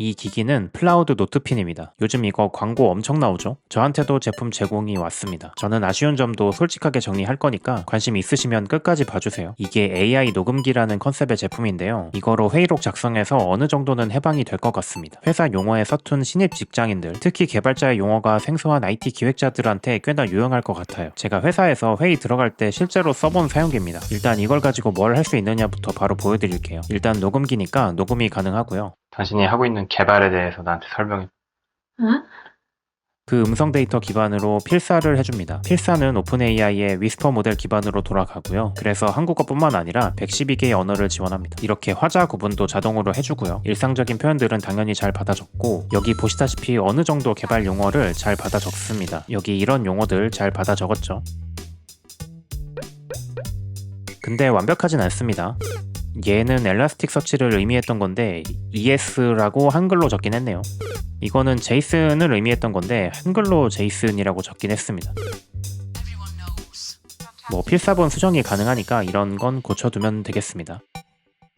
이 기기는 플라우드 노트핀입니다. 요즘 이거 광고 엄청 나오죠? 저한테도 제품 제공이 왔습니다. 저는 아쉬운 점도 솔직하게 정리할 거니까 관심 있으시면 끝까지 봐주세요. 이게 AI 녹음기라는 컨셉의 제품인데요. 이거로 회의록 작성해서 어느 정도는 해방이 될 것 같습니다. 회사 용어에 서툰 신입 직장인들, 특히 개발자의 용어가 생소한 IT 기획자들한테 꽤나 유용할 것 같아요. 제가 회사에서 회의 들어갈 때 실제로 써본 사용기입니다. 일단 이걸 가지고 뭘 할 수 있느냐부터 바로 보여드릴게요. 일단 녹음기니까 녹음이 가능하고요. 당신이 하고 있는 개발에 대해서 나한테 설명해. 응? 그 음성 데이터 기반으로 필사를 해줍니다. 필사는 오픈AI의 위스퍼 모델 기반으로 돌아가고요. 그래서 한국어뿐만 아니라 112개의 언어를 지원합니다. 이렇게 화자 구분도 자동으로 해주고요. 일상적인 표현들은 당연히 잘 받아 적고 여기 보시다시피 어느 정도 개발 용어를 잘 받아 적습니다. 여기 이런 용어들 잘 받아 적었죠. 근데 완벽하진 않습니다. 얘는 엘라스틱 서치를 의미했던 건데 ES라고 한글로 적긴 했네요. 이거는 제이슨을 의미했던 건데 한글로 제이슨이라고 적긴 했습니다. 뭐 필사본 수정이 가능하니까 이런 건 고쳐두면 되겠습니다.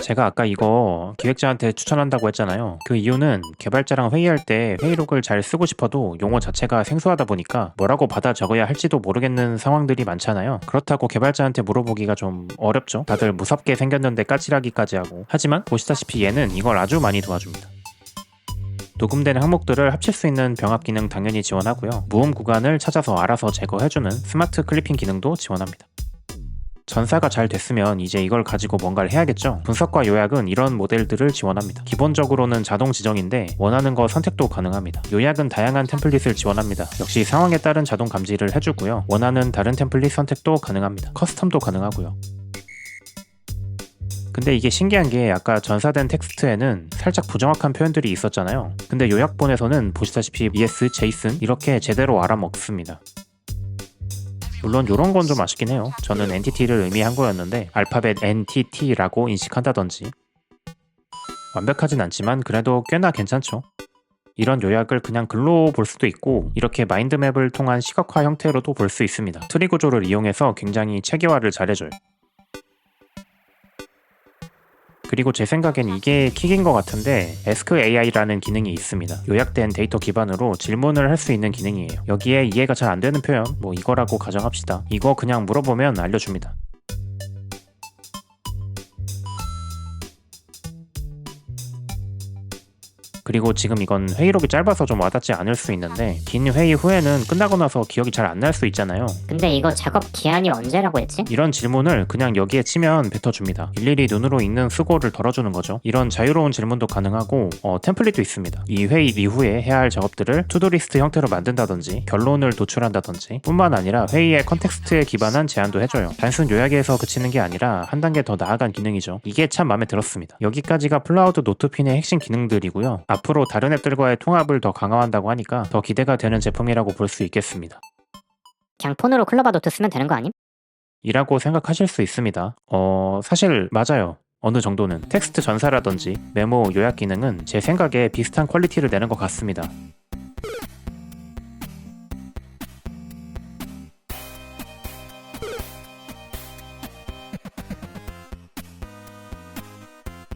제가 아까 이거 기획자한테 추천한다고 했잖아요. 그 이유는 개발자랑 회의할 때 회의록을 잘 쓰고 싶어도 용어 자체가 생소하다 보니까 뭐라고 받아 적어야 할지도 모르겠는 상황들이 많잖아요. 그렇다고 개발자한테 물어보기가 좀 어렵죠. 다들 무섭게 생겼는데 까칠하기까지 하고. 하지만 보시다시피 얘는 이걸 아주 많이 도와줍니다. 녹음된 항목들을 합칠 수 있는 병합 기능 당연히 지원하고요. 무음 구간을 찾아서 알아서 제거해주는 스마트 클리핑 기능도 지원합니다. 전사가 잘 됐으면 이제 이걸 가지고 뭔가를 해야겠죠. 분석과 요약은 이런 모델들을 지원합니다. 기본적으로는 자동 지정인데 원하는 거 선택도 가능합니다. 요약은 다양한 템플릿을 지원합니다. 역시 상황에 따른 자동 감지를 해주고요. 원하는 다른 템플릿 선택도 가능합니다. 커스텀도 가능하고요. 근데 이게 신기한 게 아까 전사된 텍스트에는 살짝 부정확한 표현들이 있었잖아요. 근데 요약본에서는 보시다시피 ES, JSON 이렇게 제대로 알아먹습니다. 물론 이런 건 좀 아쉽긴 해요. 저는 엔티티를 의미한 거였는데 알파벳 NTT라고 인식한다든지 완벽하진 않지만 그래도 꽤나 괜찮죠. 이런 요약을 그냥 글로 볼 수도 있고 이렇게 마인드맵을 통한 시각화 형태로도 볼 수 있습니다. 트리 구조를 이용해서 굉장히 체계화를 잘해줘요. 그리고 제 생각엔 이게 킥인 것 같은데 Ask AI라는 기능이 있습니다. 요약된 데이터 기반으로 질문을 할 수 있는 기능이에요. 여기에 이해가 잘 안 되는 표현, 뭐 이거라고 가정합시다. 이거 그냥 물어보면 알려줍니다. 그리고 지금 이건 회의록이 짧아서 좀 와닿지 않을 수 있는데 긴 회의 후에는 끝나고 나서 기억이 잘 안 날 수 있잖아요. 근데 이거 작업 기한이 언제라고 했지? 이런 질문을 그냥 여기에 치면 뱉어줍니다. 일일이 눈으로 읽는 수고를 덜어주는 거죠. 이런 자유로운 질문도 가능하고 어, 템플릿도 있습니다. 이 회의 이후에 해야 할 작업들을 투두리스트 형태로 만든다든지 결론을 도출한다든지 뿐만 아니라 회의의 컨텍스트에 기반한 제안도 해줘요. 단순 요약에서 그치는 게 아니라 한 단계 더 나아간 기능이죠. 이게 참 마음에 들었습니다. 여기까지가 플라우드 노트핀의 핵심 기능들이고요. 앞 으로 다른 앱들과의 통합을 더 강화한다고 하니까 더 기대가 되는 제품이라고 볼 수 있겠습니다. 그냥 폰으로 클로바 노트 쓰면 되는 거 아님? 이라고 생각하실 수 있습니다. 어, 사실 맞아요. 어느 정도는 텍스트 전사라든지 메모 요약 기능은 제 생각에 비슷한 퀄리티를 내는 것 같습니다.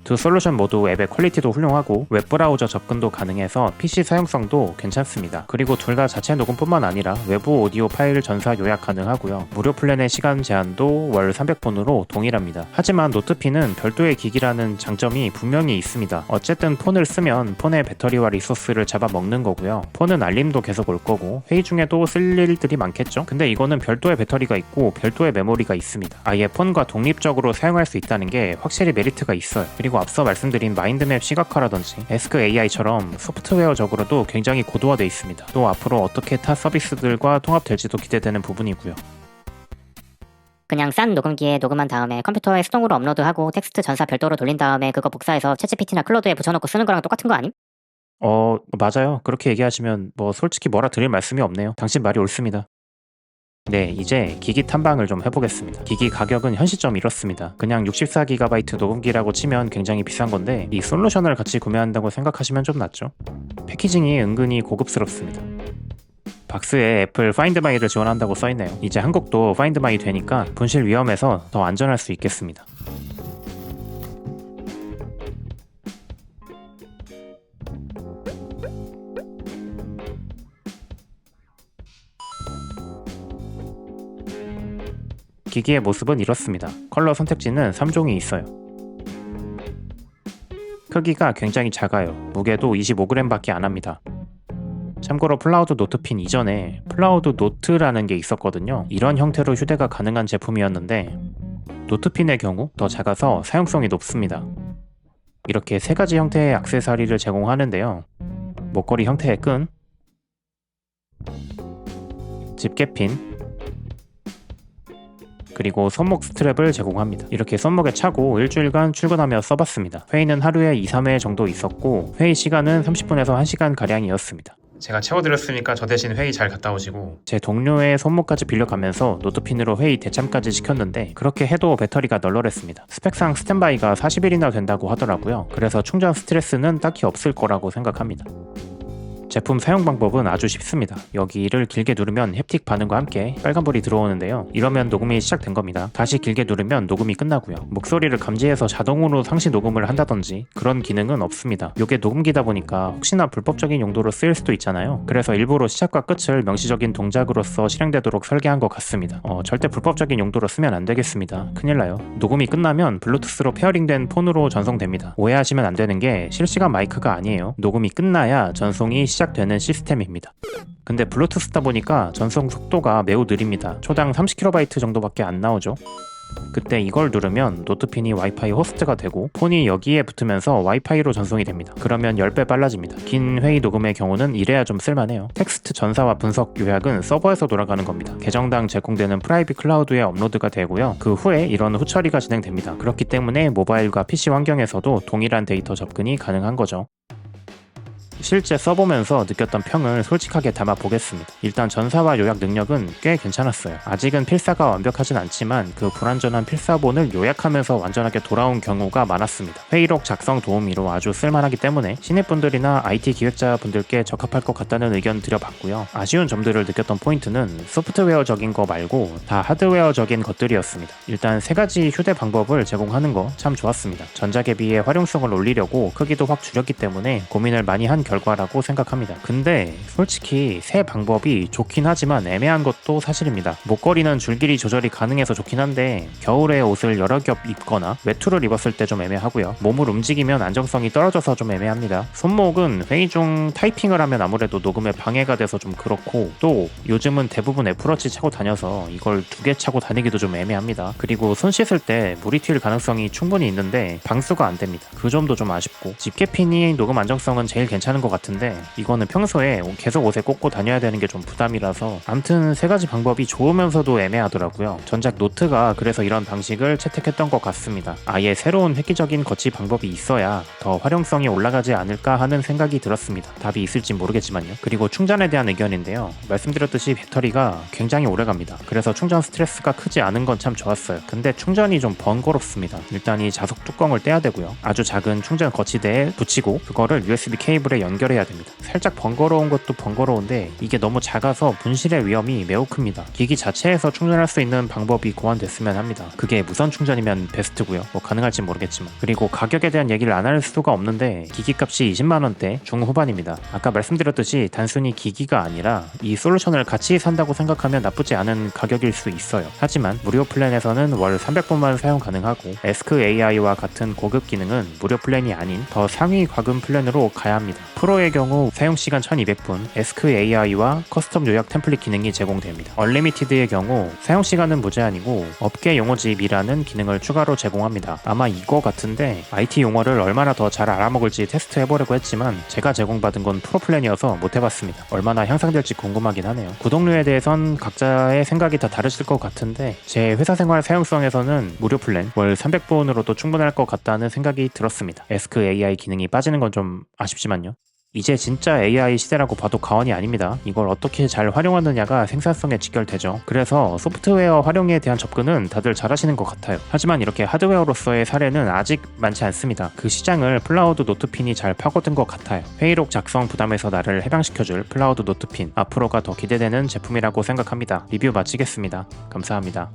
두 솔루션 모두 앱의 퀄리티도 훌륭하고 웹브라우저 접근도 가능해서 PC 사용성도 괜찮습니다. 그리고 둘 다 자체 녹음뿐만 아니라 외부 오디오 파일 전사 요약 가능하고요. 무료 플랜의 시간 제한도 월 300폰으로 동일합니다. 하지만 노트피는 별도의 기기라는 장점이 분명히 있습니다. 어쨌든 폰을 쓰면 폰의 배터리와 리소스를 잡아먹는 거고요. 폰은 알림도 계속 올 거고 회의 중에도 쓸 일들이 많겠죠. 근데 이거는 별도의 배터리가 있고 별도의 메모리가 있습니다. 아예 폰과 독립적으로 사용할 수 있다는 게 확실히 메리트가 있어요. 그리고 앞서 말씀드린 마인드맵 시각화라든지 에스크 AI처럼 소프트웨어적으로도 굉장히 고도화되어 있습니다. 또 앞으로 어떻게 타 서비스들과 통합될지도 기대되는 부분이고요. 그냥 싼 녹음기에 녹음한 다음에 컴퓨터에 수동으로 업로드하고 텍스트 전사 별도로 돌린 다음에 그거 복사해서 챗GPT나 클로드에 붙여놓고 쓰는 거랑 똑같은 거 아님? 어, 맞아요. 그렇게 얘기하시면 뭐 솔직히 뭐라 드릴 말씀이 없네요. 당신 말이 옳습니다. 네, 이제 기기 탐방을 좀 해보겠습니다. 기기 가격은 현 시점 이렇습니다. 그냥 64GB 녹음기라고 치면 굉장히 비싼 건데 이 솔루션을 같이 구매한다고 생각하시면 좀 낫죠. 패키징이 은근히 고급스럽습니다. 박스에 애플 파인드 마이를 지원한다고 써있네요. 이제 한국도 파인드 마이 되니까 분실 위험에서 더 안전할 수 있겠습니다. 기기의 모습은 이렇습니다. 컬러 선택지는 3종이 있어요. 크기가 굉장히 작아요. 무게도 25g밖에 안 합니다. 참고로 플라우드 노트핀 이전에 플라우드 노트라는 게 있었거든요. 이런 형태로 휴대가 가능한 제품이었는데 노트핀의 경우 더 작아서 사용성이 높습니다. 이렇게 세 가지 형태의 액세서리를 제공하는데요. 목걸이 형태의 끈, 집게핀, 그리고 손목 스트랩을 제공합니다. 이렇게 손목에 차고 일주일간 출근하며 써봤습니다. 회의는 하루에 2, 3회 정도 있었고 회의 시간은 30분에서 1시간 가량이었습니다. 제가 채워드렸으니까 저 대신 회의 잘 갔다 오시고 제 동료의 손목까지 빌려가면서 노트핀으로 회의 대참까지 시켰는데 그렇게 해도 배터리가 널널했습니다. 스펙상 스탠바이가 40일이나 된다고 하더라고요. 그래서 충전 스트레스는 딱히 없을 거라고 생각합니다. 제품 사용 방법은 아주 쉽습니다. 여기를 길게 누르면 햅틱 반응과 함께 빨간불이 들어오는데요. 이러면 녹음이 시작된 겁니다. 다시 길게 누르면 녹음이 끝나고요. 목소리를 감지해서 자동으로 상시 녹음을 한다든지 그런 기능은 없습니다. 이게 녹음기다 보니까 혹시나 불법적인 용도로 쓰일 수도 있잖아요. 그래서 일부러 시작과 끝을 명시적인 동작으로서 실행되도록 설계한 것 같습니다. 어, 절대 불법적인 용도로 쓰면 안 되겠습니다. 큰일 나요. 녹음이 끝나면 블루투스로 페어링된 폰으로 전송됩니다. 오해하시면 안 되는 게 실시간 마이크가 아니에요. 녹음이 끝나야 전송이 시작되는 시스템입니다. 근데 블루투스다 보니까 전송 속도가 매우 느립니다. 초당 30kB 정도밖에 안 나오죠. 그때 이걸 누르면 노트핀이 와이파이 호스트가 되고 폰이 여기에 붙으면서 와이파이로 전송이 됩니다. 그러면 10배 빨라집니다. 긴 회의 녹음의 경우는 이래야 좀 쓸만해요. 텍스트 전사와 분석 요약은 서버에서 돌아가는 겁니다. 계정당 제공되는 프라이빗 클라우드에 업로드가 되고요. 그 후에 이런 후처리가 진행됩니다. 그렇기 때문에 모바일과 PC 환경에서도 동일한 데이터 접근이 가능한 거죠. 실제 써보면서 느꼈던 평을 솔직하게 담아 보겠습니다. 일단 전사와 요약 능력은 꽤 괜찮았어요. 아직은 필사가 완벽하진 않지만 그 불완전한 필사본을 요약하면서 완전하게 돌아온 경우가 많았습니다. 회의록 작성 도우미로 아주 쓸만하기 때문에 신입분들이나 IT 기획자분들께 적합할 것 같다는 의견 드려봤고요. 아쉬운 점들을 느꼈던 포인트는 소프트웨어적인 거 말고 다 하드웨어적인 것들이었습니다. 일단 세 가지 휴대 방법을 제공하는 거 참 좋았습니다. 전자계비의 활용성을 올리려고 크기도 확 줄였기 때문에 고민을 많이 한 결과 라고 생각합니다. 근데 솔직히 새 방법이 좋긴 하지만 애매한 것도 사실입니다. 목걸이는 줄길이 조절이 가능해서 좋긴 한데 겨울에 옷을 여러 겹 입거나 외투를 입었을 때 좀 애매하고요. 몸을 움직이면 안정성이 떨어져서 좀 애매합니다. 손목은 회의 중 타이핑을 하면 아무래도 녹음에 방해가 돼서 좀 그렇고 또 요즘은 대부분 애플워치 차고 다녀서 이걸 두 개 차고 다니기도 좀 애매합니다. 그리고 손 씻을 때 물이 튈 가능성이 충분히 있는데 방수가 안 됩니다. 그 점도 좀 아쉽고 집게핀이 녹음 안정성은 제일 괜찮은 것 같은데 이거는 평소에 계속 옷에 꽂고 다녀야 되는 게 좀 부담이라서 암튼 세 가지 방법이 좋으면서도 애매하더라고요. 전작 노트가 그래서 이런 방식을 채택했던 것 같습니다. 아예 새로운 획기적인 거치 방법이 있어야 더 활용성이 올라가지 않을까 하는 생각이 들었습니다. 답이 있을지 모르겠지만요. 그리고 충전에 대한 의견인데요. 말씀드렸듯이 배터리가 굉장히 오래 갑니다. 그래서 충전 스트레스가 크지 않은 건 참 좋았어요. 근데 충전이 좀 번거롭습니다. 일단 이 자석 뚜껑을 떼야 되고요. 아주 작은 충전 거치대에 붙이고 그거를 USB 케이블에 연결해야 됩니다. 살짝 번거로운 것도 번거로운데 이게 너무 작아서 분실의 위험이 매우 큽니다. 기기 자체에서 충전할 수 있는 방법이 고안됐으면 합니다. 그게 무선 충전이면 베스트고요. 뭐 가능할지 모르겠지만 그리고 가격에 대한 얘기를 안 할 수가 없는데 기기 값이 20만 원대 중후반입니다. 아까 말씀드렸듯이 단순히 기기가 아니라 이 솔루션을 같이 산다고 생각하면 나쁘지 않은 가격일 수 있어요. 하지만 무료 플랜에서는 월 300분만 사용 가능하고 에스크 AI와 같은 고급 기능은 무료 플랜이 아닌 더 상위 과금 플랜으로 가야 합니다. 프로의 경우 사용 시간 1200분, 에스크 AI와 커스텀 요약 템플릿 기능이 제공됩니다. 얼리미티드의 경우 사용 시간은 무제한이고 업계 용어집이라는 기능을 추가로 제공합니다. 아마 이거 같은데 IT 용어를 얼마나 더 잘 알아먹을지 테스트 해보려고 했지만 제가 제공받은 건 프로 플랜이어서 못 해봤습니다. 얼마나 향상될지 궁금하긴 하네요. 구독료에 대해선 각자의 생각이 다 다르실 것 같은데 제 회사 생활 사용성에서는 무료 플랜 월 300분으로도 충분할 것 같다는 생각이 들었습니다. 에스크 AI 기능이 빠지는 건 좀 아쉽지만요. 이제 진짜 AI 시대라고 봐도 과언이 아닙니다. 이걸 어떻게 잘 활용하느냐가 생산성에 직결되죠. 그래서 소프트웨어 활용에 대한 접근은 다들 잘하시는 것 같아요. 하지만 이렇게 하드웨어로서의 사례는 아직 많지 않습니다. 그 시장을 플라우드 노트핀이 잘 파고든 것 같아요. 회의록 작성 부담에서 나를 해방시켜줄 플라우드 노트핀 앞으로가 더 기대되는 제품이라고 생각합니다. 리뷰 마치겠습니다. 감사합니다.